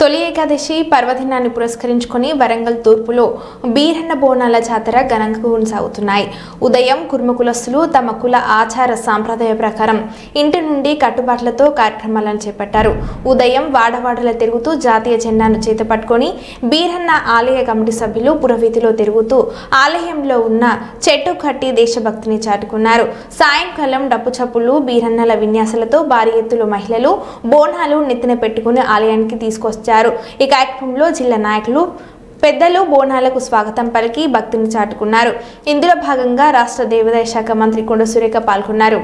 తొలి ఏకాదశి పర్వదినాన్ని పురస్కరించుకొని వరంగల్ తూర్పులో బీరన్న బోనాల జాతర ఘనంగా కొనసాగుతున్నాయి. ఉదయం కుర్మకులస్తులు తమ కుల ఆచార సాంప్రదాయ ప్రకారం ఇంటి నుండి కట్టుబాట్లతో కార్యక్రమాలను చేపట్టారు. ఉదయం వాడవాడల తిరుగుతూ జాతీయ జెండాను చేతపట్టుకొని బీరన్న ఆలయ కమిటీ సభ్యులు పురవీధిలో తిరుగుతూ ఆలయంలో ఉన్న చెట్టు కట్టి దేశభక్తిని చాటుకున్నారు. సాయంకాలం డప్పు చప్పులు బీరన్నల విన్యాసాలతో భారీ ఎత్తులో మహిళలు బోనాలు నెత్తిన పెట్టుకుని ఆలయానికి తీసుకొచ్చారు. ఈ కార్యక్రమంలో జిల్లా నాయకులు పెద్దలు బోనాలకు స్వాగతం పలికి భక్తిని చాటుకున్నారు. ఇందులో భాగంగా రాష్ట్ర దేవాదాయ శాఖ మంత్రి కొండ సురేఖ పాల్గొన్నారు.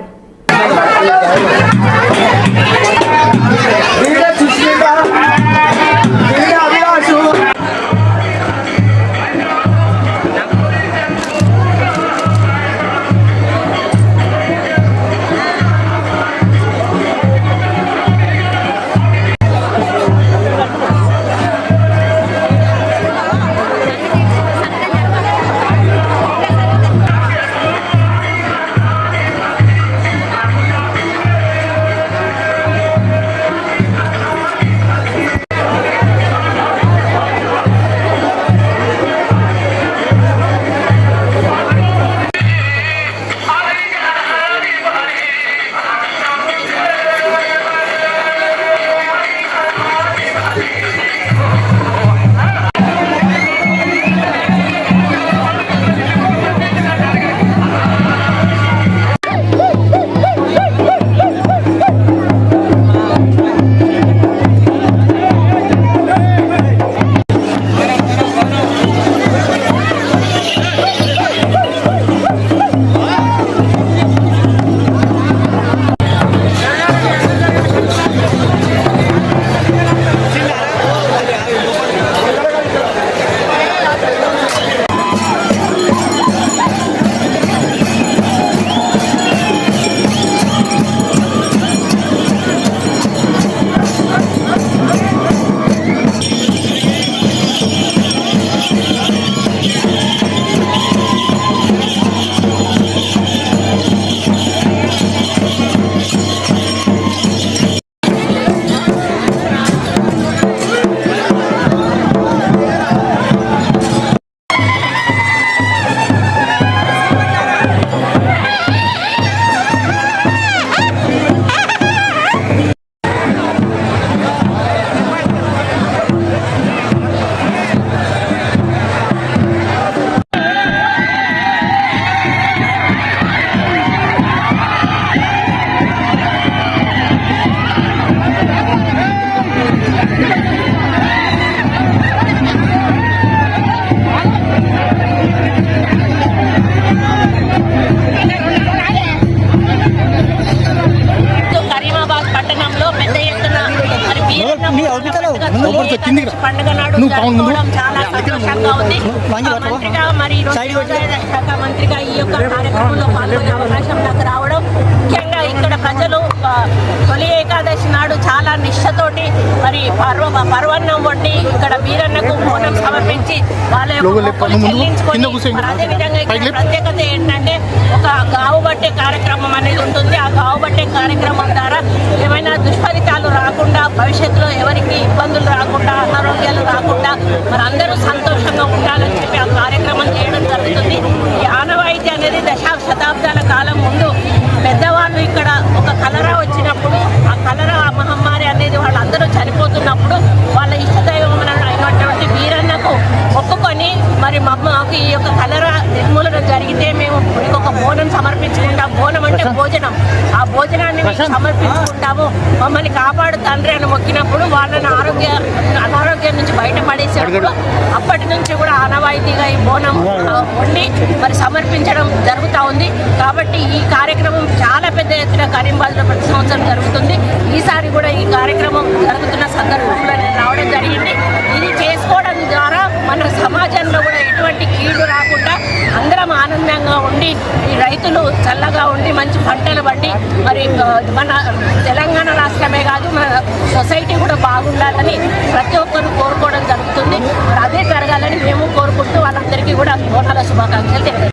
పండుగ నాడు. జరుపుకోవడం చాలా సంతోషంగా ఉంది. మంత్రిగా మరి శాఖ మంత్రిగా ఈ యొక్క కార్యక్రమంలో పాల్గొనే అవకాశం నాకు రావడం ముఖ్యంగా ఇక్కడ ప్రజలు తొలి ఏకాదశి నాడు చాలా నిష్ఠతోటి మరి పర్వ పర్వన్నం వండి ఇక్కడ వీరన్నకు బోనం సమర్పించి వాళ్ళ యొక్క. చెల్లించుకొని అదేవిధంగా ఇక్కడ. ప్రత్యేకత ఏంటంటే ఒక గావు బట్టే కార్యక్రమం అనేది ఉంటుంది ఆ గావు బట్టే కార్యక్రమం ద్వారా ఏమైనా రాకుండా భవిష్యత్తులో ఎవరికి ఇబ్బందులు రాకుండా అనారోగ్యాలు రాకుండా మరి అందరూ సంతోషంగా ఉండాలని చెప్పి ఆ కార్యక్రమం చేయడం జరుగుతుంది. ఈ ఆనవాయితీ అనేది దశా శతాబ్దాల కాలం ముందు పెద్దవాళ్ళు ఇక్కడ ఒక కలరా వచ్చినప్పుడు ఆ కలరా మహమ్మారి అనేది వాళ్ళందరూ చనిపోతున్నప్పుడు వాళ్ళ ఇష్టదైవం అయినటువంటి వీరన్నకు ఒప్పుకొని మరి మా మాకు ఈ యొక్క కలరా నిర్మూలన జరిగితే మేము ఇంకొక ఒక బోనం సమర్పించుకుంటాం. భోజనం ఆ భోజనాన్ని సమర్పించుకుంటాము. మమ్మల్ని కాపాడు తండ్రి అని మొక్కినప్పుడు వాళ్ళని ఆరోగ్య అనారోగ్యం నుంచి బయటపడేసేటప్పుడు అప్పటి నుంచి కూడా ఆనవాయితీగా ఈ బోనం వండి మరి సమర్పించడం జరుగుతూ ఉంది. కాబట్టి ఈ కార్యక్రమం చాలా పెద్ద ఎత్తున కరీంబాద్లో ప్రతి సంవత్సరం జరుగుతుంది. ఈసారి కూడా ఈ కార్యక్రమం జరుగుతున్న సందర్భంలో నేను రావడం జరిగింది. ఇది చేసుకోవడం ద్వారా మన సమాజంలో కూడా ఎటువంటి కీడు ఆనందంగా ఉండి ఈ రైతులు చల్లగా ఉండి మంచి పంటలు పండి మరి మన తెలంగాణ రాష్ట్రమే కాదు మన సొసైటీ కూడా బాగుండాలని ప్రతి ఒక్కరు కోరుకోవడం జరుగుతుంది. అదే జరగాలని మేము కోరుకుంటూ వాళ్ళందరికీ కూడా బోనాల శుభాకాంక్షలు తెలియదు